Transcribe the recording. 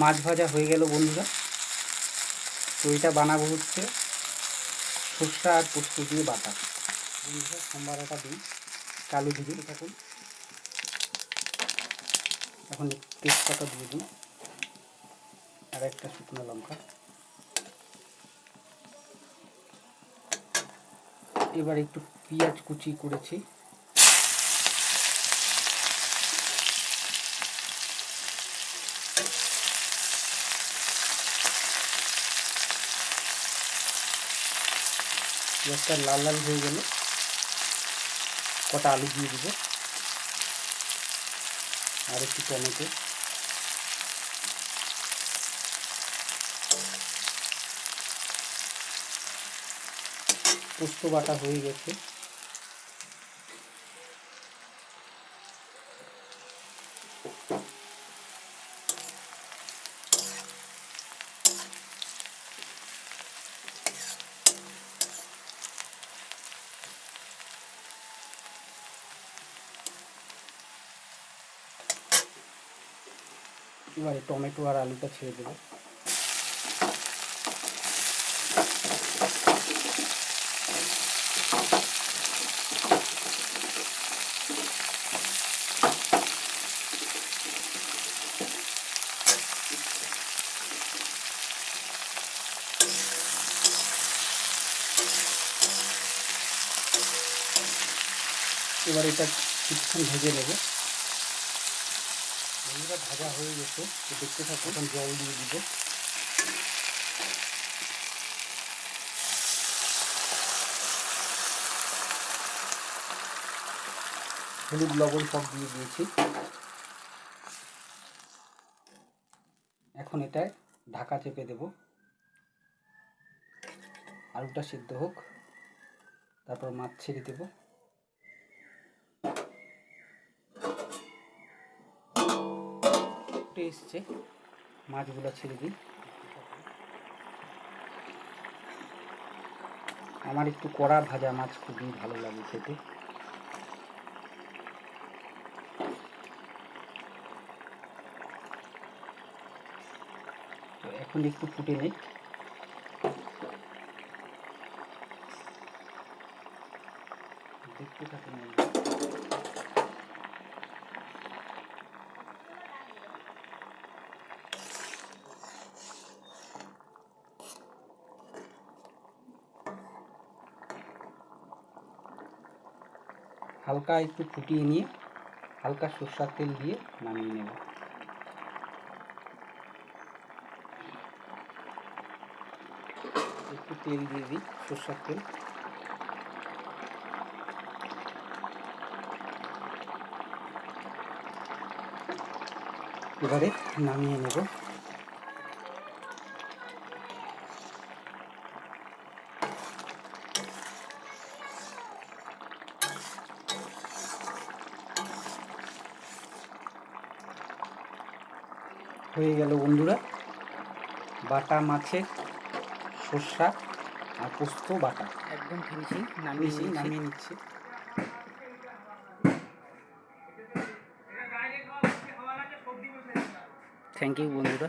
মাছ ভাজা হয়ে গেল বন্ধুরা। তো এটা বানাবো হচ্ছে সর্ষা আর পোস্ত দিয়ে বাটা। বন্ধুরা সম্বারাটা দিই কালো দিকে থাকুন। এখন তেজপাতা দিয়ে দিন, আর একটা শুকনো লঙ্কা। এবার একটু পেঁয়াজ কুচি করেছি। পেঁয়াজটা লাল লাল হয়ে গেলে কটা আলু দিয়ে দিব আর একটু টমেটো পোস্ত বাটা হয়ে গেছে এবারে টমেটো আর আলুটা ছেড়ে দেবো। এবার এটা কিছুক্ষণ ভেজে নেব। ভাজা হয়ে গেছে দেখতে থাকুন, এখন জল দিয়ে দিব। হলুদ, লবণ সব দিয়ে দিয়েছি। এখন এটায় ঢাকা চেপে দেব। আলুটা সিদ্ধ হোক, তারপর মাছ ছেড়ে দেবো। ফুটে এসছে। মাছগুলো ছেড়ে দিই। আমার একটু কড়া ভাজা মাছ খুবই ভালো লাগে খেতে। তো এখন একটু ফুটে নেই। দেখতে হালকা একটু ফুটিয়ে নিয়ে হালকা সর্ষার তেল দিয়ে নামিয়ে নেব। একটু তেল দিয়ে দিই সর্ষার তেল। এবারে নামিয়ে নেব। হয়ে গেল বন্ধুরা। বাটা মাছের সর্ষা আর পোস্ত বাটা। একদম ফিনিশিং নামিয়েছি নামিয়ে নামিয়ে নিচ্ছি। থ্যাংক ইউ বন্ধুরা।